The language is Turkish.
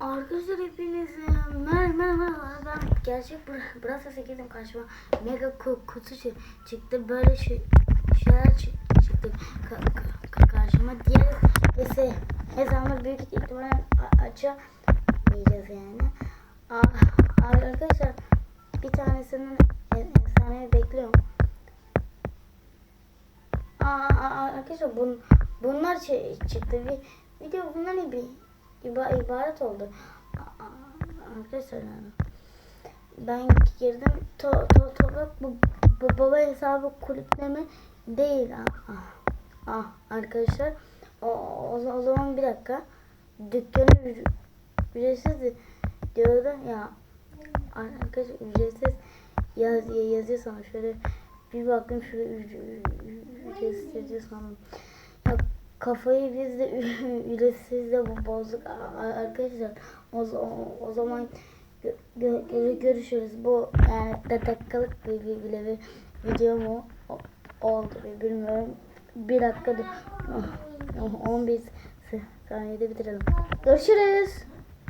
Arkadaşlar hepinize merhaba ben gerçek Bra- Brawl girdim karşıma. Mega ku- kutu çı- çıktı. Böyle şey şeyler çı- çıktı. Ka- ka- ka- karşıma diğer ise hesabımız büyük ihtimalle açamayacağız yani. Arkadaşlar bir tanesinin e- efsaneyi bekliyorum. Aa, arkadaşlar bun, bunlar şey çıktı. Video bundan bir iba, ibaret oldu. Arkadaşlar. Ben girdim to, to, toprak bu, bu baba hesabı kulüpleme değil. Ah, ah, arkadaşlar o, o, o zaman bir dakika dükkanı üc- ücretsiz diyordu ya arkadaşlar ücretsiz yaz, yazıyor sana şöyle bir baktım şurada üc- ücretsiz yazıyor sandım. Kafayı biz de ücretsiz de bozduk arkadaşlar. O, o, zaman gö- gö- gö- görüşürüz. Bu yani da- dakikalık bir, bir, bile bir video mu oldu bilmiyorum. Bir dakika 11 saniyede bitirelim. Görüşürüz.